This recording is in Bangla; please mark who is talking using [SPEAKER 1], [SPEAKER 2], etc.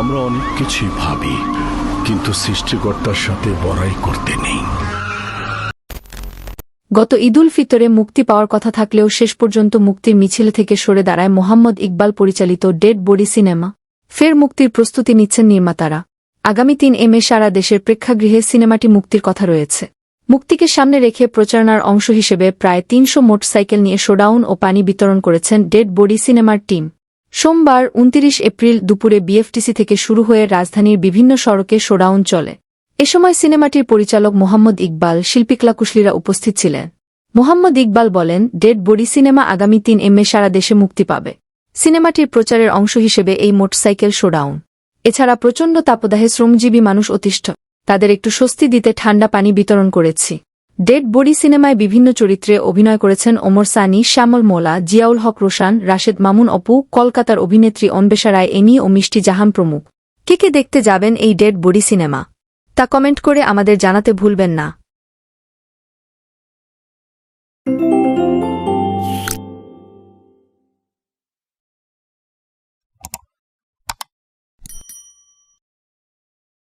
[SPEAKER 1] আমরা অনেক কিছুই ভাবি, কিন্তু সৃষ্টিকর্তার সাথে বড়াই করতে নেই।
[SPEAKER 2] গত ঈদুল ফিতরে মুক্তি পাওয়ার কথা থাকলেও শেষ পর্যন্ত মুক্তির মিছিল থেকে সরে দাঁড়ায় মোহাম্মদ ইকবাল পরিচালিত ডেড বডি সিনেমা। ফের মুক্তির প্রস্তুতি নিচ্ছেন নির্মাতারা। আগামী তিন এম এ সারা দেশের প্রেক্ষাগৃহে সিনেমাটি মুক্তির কথা রয়েছে। মুক্তিকে সামনে রেখে প্রচারণার অংশ হিসেবে প্রায় তিনশো মোটরসাইকেল নিয়ে শোডাউন ও পানি বিতরণ করেছেন ডেড বডি সিনেমার টিম। সোমবার উনতিরিশ এপ্রিল দুপুরে বিএফটিসি থেকে শুরু হয়ে রাজধানীর বিভিন্ন সড়কে শোডাউন চলে। এ সময় সিনেমাটির পরিচালক মোহাম্মদ ইকবাল শিল্পীকলা কুশলীরা উপস্থিত ছিলেন। মোহাম্মদ ইকবাল বলেন, ডেড বডি সিনেমা আগামী তিন এমএ সারা দেশে মুক্তি পাবে। সিনেমাটির প্রচারের অংশ হিসেবে এই মোটরসাইকেল শোডাউন। এছাড়া প্রচণ্ড তাপদাহে শ্রমজীবী মানুষ অতিষ্ঠ। তাদের একটু স্বস্তি দিতে ঠান্ডা পানি বিতরণ করেছি। ডেড বডি সিনেমায় বিভিন্ন চরিত্রে অভিনয় করেছেন ওমর সানি, শ্যামল মোলা, জিয়াউল হক রোশান, রাশেদ মামুন অপু, কলকাতার অভিনেত্রী অন্বেষা রায়, এনি ও মিষ্টি জাহান প্রমুখ। কে কে দেখতে যাবেন এই ডেড বডি সিনেমা? তা কমেন্ট করে আমাদের জানাতে ভুলবেন না।